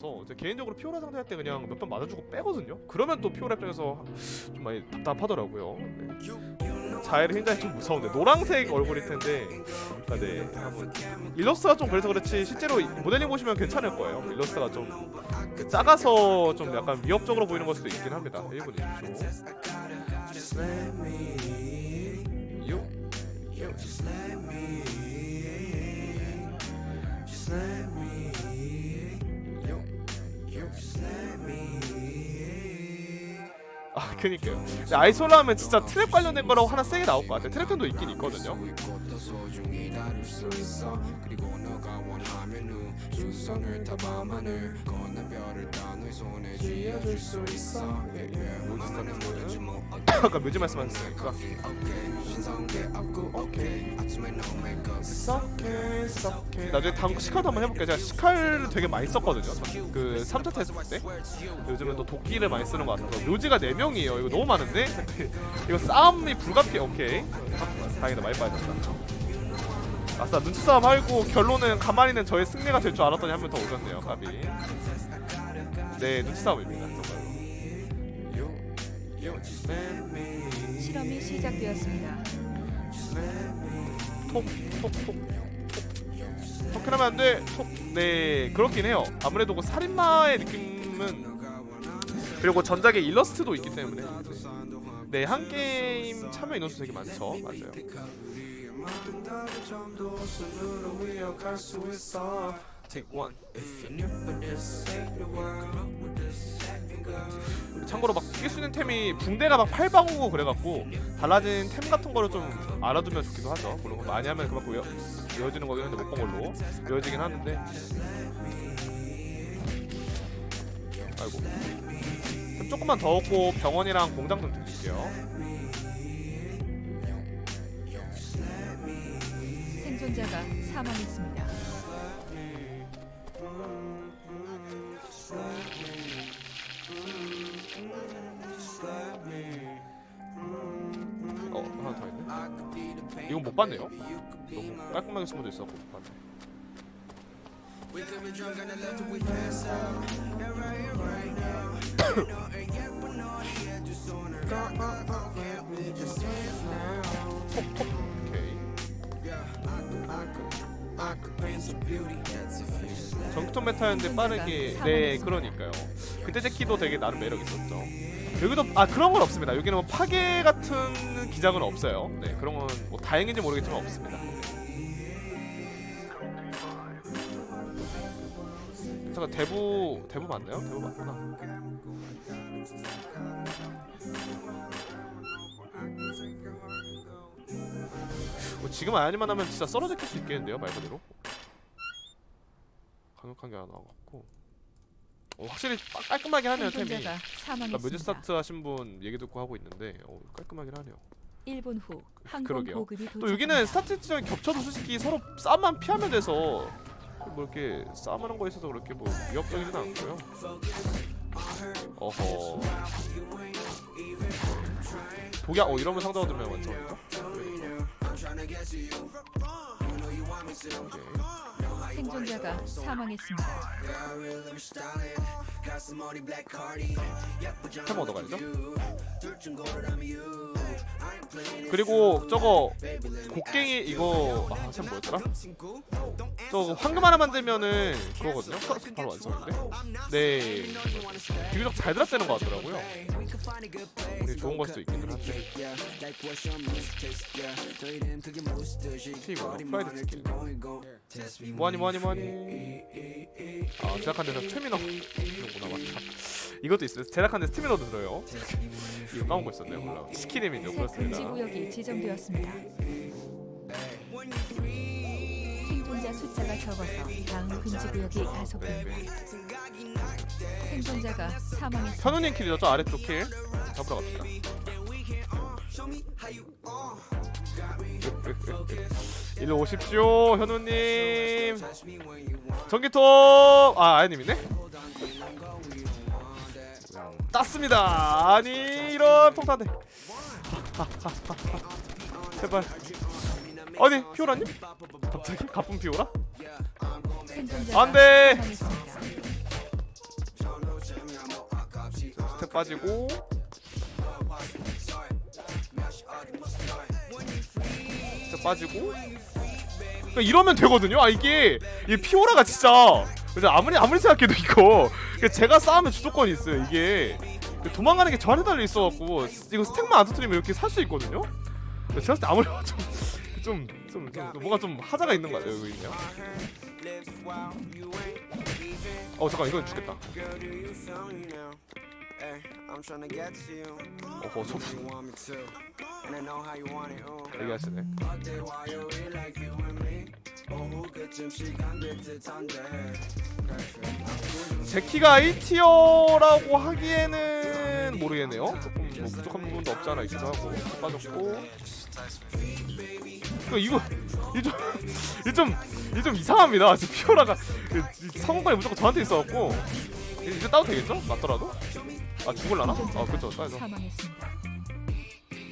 그래서 제 개인적으로 피오라 상대할 때 그냥 몇 번 맞아주고 빼거든요. 그러면 또 피오라 입장에서 좀 많이 답답하더라고요. 네. 자해를 굉장히 좀 무서운데 노란색 얼굴일 텐데 아, 네 한번 일러스트가 좀 그래서 그렇지 실제로 모델링 보시면 괜찮을 거예요. 일러스트가 좀 작아서 좀 약간 위협적으로 보이는 걸 수도 있긴 합니다. 1분 20초. 그니까요. 아이솔라 하면 진짜 트랩 관련된 거라고 하나 세게 나올 것 같아요. 트랩편도 있긴 있거든요 아까 묘지 말씀하셨으니까. 나중에 다음 시칼도 한번 해볼게요 제가 시칼을 되게 많이 썼거든요. 그 3차 테스트 때? 요즘은 또 도끼를 많이 쓰는 것 같아서 묘지가 4명이에요. 이거 너무 많은데? 이거 싸움이 불가피해. 오케이. 다행이다. 많이 빠졌다 아싸 눈치 싸움 하고 결론은 가만히는 저의 승리가 될 줄 알았더니 한명더 오셨네요 가비 네 눈치 싸움입니다 정말로 실험이 시작되었습니다. 톡톡톡 톡하면 안 돼. 톡 네 그렇긴 해요. 아무래도 그 살인마의 느낌은 그리고 전작에 일러스트도 있기 때문에. 네 한 게임 참여 인원수 되게 많죠. 맞아요 참고로 막낄수 있는 템이 붕대가 막 팔방우고 그래갖고 달라진 템 같은 거를 좀 알아두면 좋기도 하죠. 물론 많이 하면 그만큼 외워, 외워지는 거긴 한데 못 본 걸로 외워지긴 하는데. 아이고. 좀 조금만 더 얻고 병원이랑 공장 좀 드릴게요. 생존자가 사망했습니다. 어 하나 더 있네. 이건 못 봤네요. 너무 깔끔하게 숨어져 있어서 못 봤네. 전투 메타였는데 빠르게 네 그러니까요. 그때 제키도 되게 나름 매력 있었죠. 여기도 아 그런 건 없습니다. 여기는 뭐 파괴 같은 기작은 없어요. 네 그런 건 뭐 다행인지 모르겠지만 없습니다. 잠깐 대부 대부 맞나요? 대부 맞구나. 뭐 지금 아니만 하면 진짜 썰어 제낄 수 있겠는데요 말 그대로. 강력한 게 하나 나왔고. 어, 확실히 빠- 깔끔하게 하네요 템이. 생존자가 아까 사망했습니다. 스타트 하신 분 얘기 듣고 하고 있는데 어, 깔끔하긴 하네요. 1분 후 항공 그러게요. 보급이 도착합니다. 또 여기는 스타트 지점이 겹쳐도 솔직히 서로 싸움만 피하면 돼서 뭐 이렇게 싸움하는 거에 있어서 그렇게 뭐 위협적이진 않고요. 어허. 독약 어 이러면 상자가 들면? 오케이. 생존자가 사망했습니다. 템 얻어가야죠. 그리고 저거 곡괭이 이거 아템 뭐였더라? 저거 황금 하나 만들면은 그거거든요. 서- 바로 완성인데. 네. 비교적 잘 들었다는 것 같더라고요. 우리 좋은 걸 수도 있긴 한데. 튀고 프라이드 치킨. 뭐하니 뭐하니 뭐하니. 아 제작한 데서 스태미너 이런구나 맞다. 이것도 있어요. 제작한 데 스태미너도 들어요. 이거 까먹고 있었네요. 몰라. 스키님이죠. 새 그렇습니다. 금지 구역이 지정되었습니다. 생존자 숫자가 적어서 다음 금지 구역이 가속됩니다. 생존자가 사망했습니다. 현우님 킬이죠. 저 아래쪽 킬. 잡으러 갑시다. 일로 오십시오, 현우님. 전기톱. 아, 아이님이네. 땄습니다. 아니 이런 폭탄대. 제발. 아니 피오라님? 갑자기 가쁜 피오라? 생존자가 안 돼. 사망했습니다. 보라색 빠지고. 자 빠지고. 그러니까 이러면 되거든요. 아 이게 이 피오라가 진짜. 아무리 아무리 생각해도 이거. 제가 싸우면 주도권이 있어요 이게. 도망가는 게 저한테 달려 있어갖고 이거 스택만 안 터뜨리면 이렇게 살 수 있거든요. 제가 봤을 때 아무리 좀좀 좀, 좀, 좀 뭔가 좀 하자가 있는 거 같아요 여기 있네요. 어 잠깐 이건 죽겠다 I'm trying to get to you. 어허 저 You want me to, and I know how you want it. Uh. 얘기하시네 어때 화요일 like you and me. 오후 그쯤 시간 될 듯한데. 제키가 1티어라고 하기에는 모르겠네요. 조금 뭐 부족한 부분도 없지 않아 있기도 하고 빠졌고. 그 이거 이좀이좀이좀 이상합니다. 지금 피오라가 그 성공권이 무조건 저한테 있어갖고 이제 따도 되겠죠? 맞더라도? 아 죽을라나? 아. 따서 사망했습니다.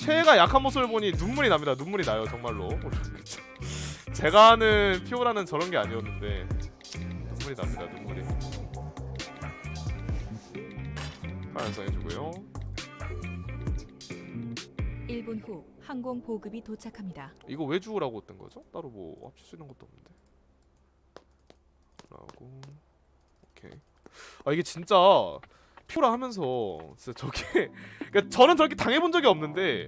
최애가 약한 모습을 보니 눈물이 납니다. 눈물이 나요 정말로. 제가 아는 피오라는 저런 게 아니었는데 눈물이 납니다. 눈물이. 반성해주고요. 1분 후 항공 보급이 도착합니다. 이거 왜 주우라고 뜬 거죠? 따로 뭐 합칠 수 있는 것도 없는데. 라고 오케이. 아 이게 진짜 피오라 하면서 진짜 저게 그러니까 저는 저렇게 당해본 적이 없는데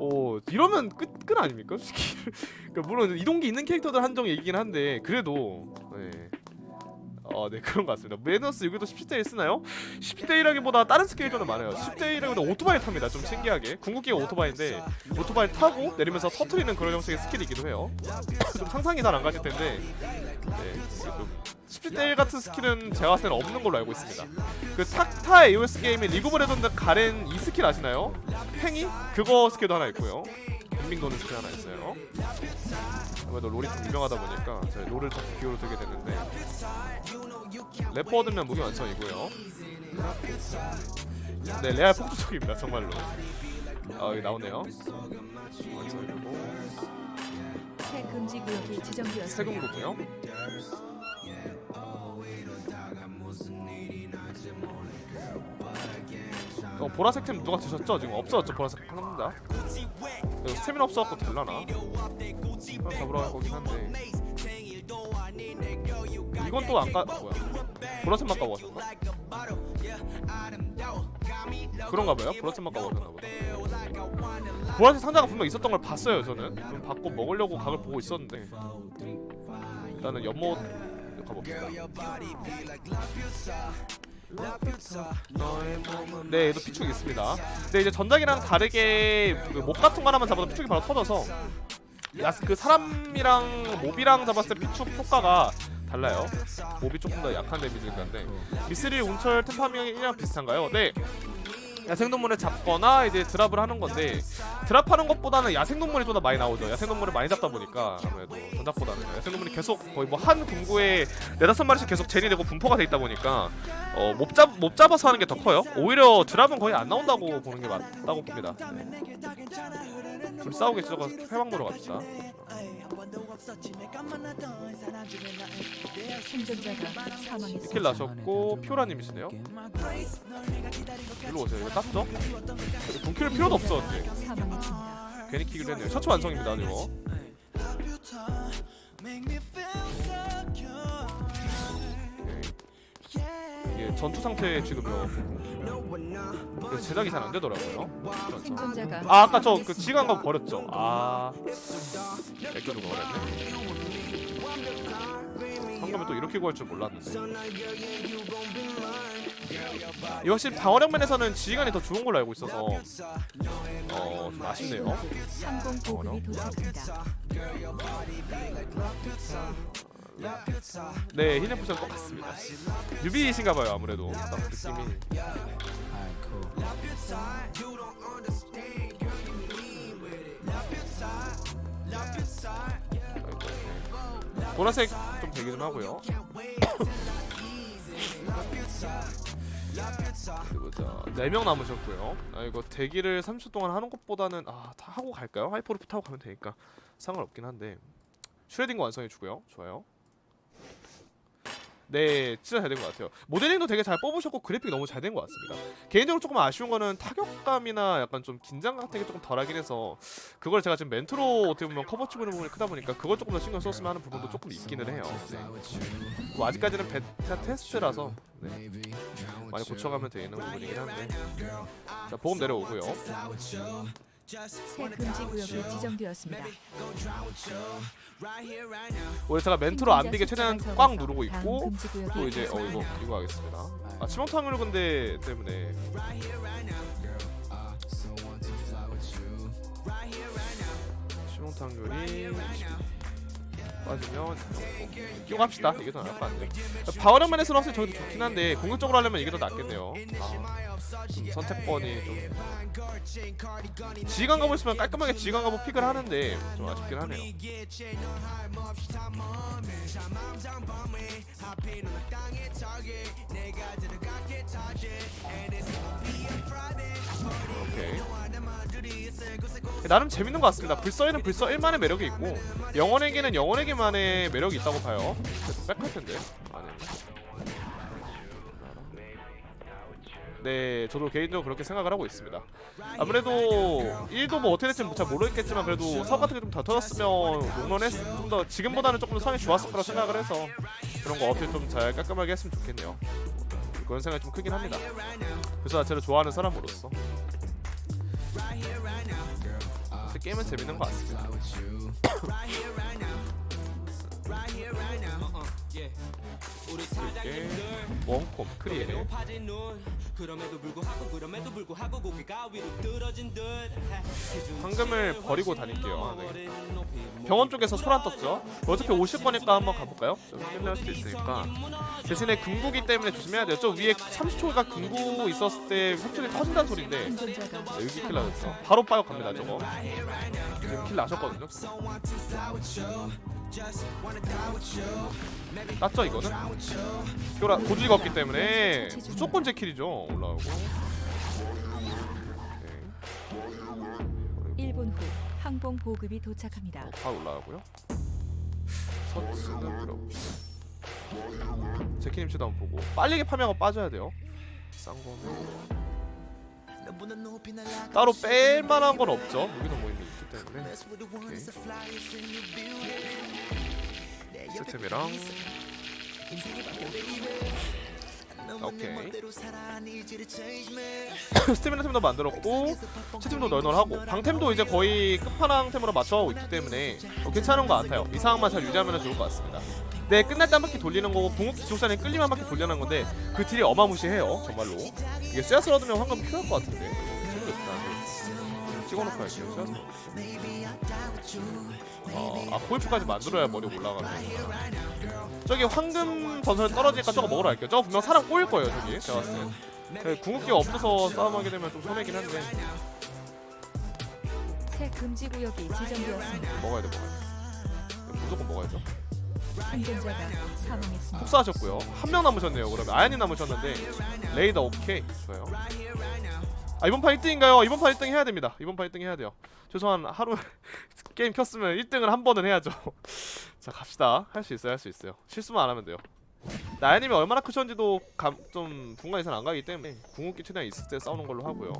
어 이러면 끝 끝 아닙니까? 그러니까 물론 이동기 있는 캐릭터들 한정 얘기긴 한데 그래도 네. 어, 네 그런 것 같습니다. 매너스 여기도 10대 1 쓰나요? 10대 1이라기보다 다른 스케일 저는 많아요. 10대 1이라기보다 오토바이 탑니다. 좀 신기하게. 궁극기가 오토바이인데 오토바이 타고 내리면서 터트리는 그런 형식의 스킬이기도 해요. 좀 상상이 잘 안 가실 텐데 네, 좀 10대 1 같은 스킬은 제가 봤을 때는 없는 걸로 알고 있습니다. 그 탁타 AOS 게임의 리그 오브 레전드 가렌 이 스킬 아시나요? 팽이? 그거 스킬도 하나 있고요. 빙빙 도는 스킬 하나 있어요. 아무래도 롤이 좀 유명하다 보니까 제가 롤을 자꾸 기호로 들게 됐는데 래퍼 얻으면 무기 완성이고요. 네, 레알 폭주적입니다, 정말로. 아, 여기 나오네요. 완성이고 새 금지 구역이 지정되었습니다. 세금도고 어, 보라색 템 누가 드셨죠? 지금 없어졌죠, 보라색. 여기 스태미나 없어갖고 될라나? 잡으러 갈 거긴 한데. 이건 또안 까, 뭐야. 보라색만 까고 왔었나? 그런가 봐요. 보라색만 까고 왔나 보다. 보라색 상자가 분명 있었던 걸 봤어요, 저는. 좀 받고 먹으려고 각을 보고 있었는데. 일단은 연못 가봅시다. 네, 얘도 피축이 있습니다. 근데 이제 전작이랑 다르게 그목 같은 거 하나만 잡아도 피축이 바로 터져서 야스 그 사람이랑 몹이랑 잡았을 때 피축 효과가 달라요. 몹이 조금 더 약한 데미지일 건데 미스릴 운철 템파밍이랑 비슷한가요? 네. 야생동물을 잡거나 이제 드랍을 하는 건데 드랍하는 것보다는 야생동물이 좀 더 많이 나오죠. 야생동물을 많이 잡다 보니까 아무래도 전작보다는 야생동물이 계속 거의 뭐한 궁구에 네다섯 마리씩 계속 젠이 되고 분포가 돼 있다 보니까 어, 못, 잡, 못 잡아서 하는 게 더 커요. 오히려 드랍은 거의 안 나온다고 보는 게 맞다고 봅니다. 네. 있어서 회방 보러 갑시다. 생존자가 사망했습니다. 스킬 나셨고 피오라님이시네요. 일로 오세요. 이거 땄죠? 분킬 필요도 없었는데 사망했습니다. 괜히 키기로 했네요. 셔츠 완성입니다. 이거. 전투 상태에 지금요. 그래서 제작이 잘 안 되더라고요. 생존자가 아 아까 저 그 지간 거 버렸죠. 아 애껴도 버렸네. 황금을 또 이렇게 구할 줄 몰랐는데. 이 확실히 방어력 면에서는 지휘관이 더 좋은 걸로 알고 있어서 어좀 아쉽네요. 항공 보급이. 네 히네프션 똑같습니다. 뉴비이신가 봐요 아무래도 딱 느낌이. 보라색 좀 대기 좀 하고요. 그리고 자4명 남으셨고요. 아 이거 대기를 30초 동안 하는 것보다는 아 다 하고 갈까요? 하이퍼루프 타고 가면 되니까 상관없긴 한데 슈레딩거 완성해 주고요. 좋아요. 네, 진짜 잘 된 것 같아요. 모델링도 되게 잘 뽑으셨고 그래픽 너무 잘 된 것 같습니다. 개인적으로 조금 아쉬운 거는 타격감이나 약간 좀 긴장 같은 게 조금 덜하긴 해서 그걸 제가 지금 멘트로 어떻게 보면 커버 치고 있는 부분이 크다 보니까 그걸 조금 더 신경 썼으면 하는 부분도 조금 있기는 해요. 네. 뭐 아직까지는 베타 테스트라서 네. 많이 고쳐가면 되는 부분이긴 한데 자 보험 내려오고요. 새 금지 구역이 지정되었습니다. 제가 멘트로 안 비게 최대한 꽉 누르고 있고 또 이제 어 이거. 이거 하겠습니다. 아 치명타 확률 근데 때문에. 치명타 확률이 빠지면 끼고 합시다. 이게 더 나을 것 같네요. 바워력만에서는 확실히 저기도 좋긴 한데 공격적으로 하려면 이게 더 낫겠네요. 아, 좀 선택권이 좀 지휘관 가보 있으면 깔끔하게 지휘관 가보 픽을 하는데 좀 아쉽긴 하네요. 오케이. 나름 재밌는 것 같습니다. 불서에는 불서 1만의 매력이 있고 영원에게는 영원에게만의 매력이 있다고 봐요. 빽할 텐데. 아니. 네, 저도 개인적으로 그렇게 생각을 하고 있습니다. 아무래도 1도 뭐 어떻게 될지 잘 모르겠지만 그래도 사업 같은 게좀더 터졌으면 롱런했 좀더 지금보다는 조금 더 성이 좋았을 거라 생각을 해서 그런 거 어떻게 좀 잘 깔끔하게 했으면 좋겠네요. 그런 생각이 좀 크긴 합니다. 그 자체를 좋아하는 사람으로서. 그래서 게임은 재밌는 것 같습니다. 이렇게 원콤 크리에 그럼에도 불구하고 그럼에도 불구하고 고개가 위로 떨어진 듯 황금을 버리고 다닐게요. 네. 병원 쪽에서 소란 떴죠. 어차피 오실 거니까 한번 가볼까요? 좀 끝날 수도 있으니까. 대신에 금구기 때문에 조심해야 돼요. 저 위에 30초가 금구 있었을 때 확실히 터진다는 소린데 네, 여기 킬 나셨어. 바로 빠져 갑니다 저거. 지금 킬 나셨거든요. 땄죠 이거는? 피오라 고주가 없기 때문에 무조건 제 킬이죠 올라오고. 오케이. 1분 후 항공 보급이 도착합니다. 어, 바로 올라가고요. 서츠는 들어. 제키님 치도 한번 보고 빨리 파밍하고 빠져야 돼요. 싼 거는 따로 뺄 만한 건 없죠. 무기는 뭐 이미 있기 때문에. 오케이. 세템이랑 오케이. 스태미나 템도 만들었고 채템도 널널하고 방템도 이제 거의 끝판왕 템으로 맞춰가고 있기 때문에 어, 괜찮은 것 같아요. 이 상황만 잘 유지하면 좋을 것 같습니다. 네 끝날 때 한 바퀴 돌리는 거고 궁극기 지옥산에 끌리면 한 바퀴 돌리는 건데 그 딜이 어마무시해요 정말로. 이게 쇠앗을 얻으면 황금 필요할 것 같은데. 찍어놓고 할게요 쇠앗을 어, 아 코이프까지 만들어야 머리 올라가는 저기 황금 전설 떨어지니까 저거 먹으러 갈게요. 저거 분명 사람 꼬일 거예요 저기. 제가 봤을 때. 네, 궁극기가 없어서 싸움하게 되면 좀 손해긴 한데. 새 금지 구역이 지정되었습니다. 먹어야 돼 먹어야 돼. 무조건 먹어야죠 운전자가 사망했습니다. 흡수하셨고요. 한 명 남으셨네요 그러면. 아연이 남으셨는데 레이더 오케이 좋아요. 아 이번 판 1등인가요? 이번 판 1등 해야 됩니다. 이번 판 1등 해야 돼요. 최소한 하루 게임 켰으면 1등을 한 번은 해야죠. 자 갑시다. 할 수 있어요 할 수 있어요. 실수만 안 하면 돼요. 나연님이 얼마나 크셨는지도 감, 좀 분간 이상 안 가기 때문에 궁극기 최대한 있을 때 싸우는 걸로 하고요.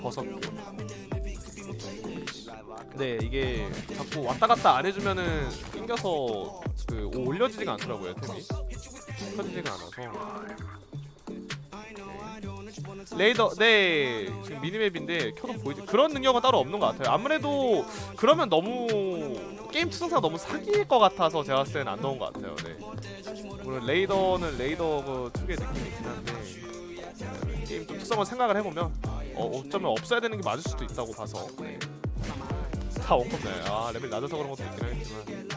버섯 네 이게 자꾸 왔다 갔다 안 해주면은 낑겨서 그 올려지지가 않더라고요 템이. 펴지지가 않아서. 레이더 네. 지금 미니맵인데 켜도 보이지? 그런 능력은 따로 없는 것 같아요. 아무래도 그러면 너무 게임 특성상 너무 사기일 것 같아서 제가 봤을 때는 안 넣은 것 같아요 네. 물론 레이더는 레이더 그 특유의 느낌이 있긴 한데 게임 좀 특성을 생각을 해보면 어, 어쩌면 없어야 되는 게 맞을 수도 있다고 봐서 네. 다 원컵네. 아 레벨 낮아서 그런 것도 있긴 하겠지만.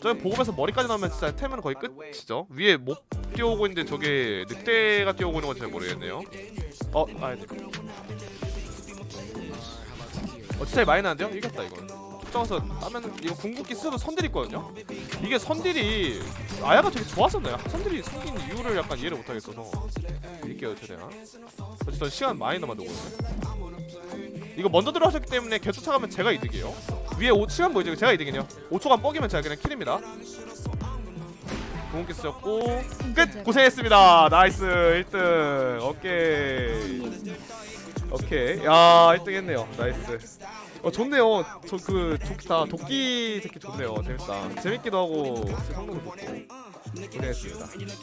저기 보급에서 머리까지 나오면 진짜 템은 거의 끝이죠? 위에 못 뛰어오고 있는데 저게 늑대가 뛰어오고 있는 건 잘 모르겠네요. 어? 아니 어 진짜 많이 나는데요? 이겼다 이건 쫓아가서 따면 이거 궁극기 쓰도 선딜 있거든요? 이게 선딜이 아야가 되게 좋았었나요? 선딜이 생긴 이유를 약간 이해를 못하겠어서. 이길게요 최대한. 어쨌든 시간 많이 있네 이거 먼저 들어가셨기 때문에 계속 쫓아가면 제가 이득이에요. 위에 5, 시간 보이죠? 제가 이득이네요. 5초간 뻑이면 제가 그냥 킬입니다. 공기 쓰셨고 끝! 고생했습니다. 나이스. 1등. 오케이. 오케이. 야 1등 했네요. 나이스 어 좋네요. 저 그 좋다 도끼 새끼 좋네요. 재밌다. 재밌기도 하고 성능도 좋고. 고생했습니다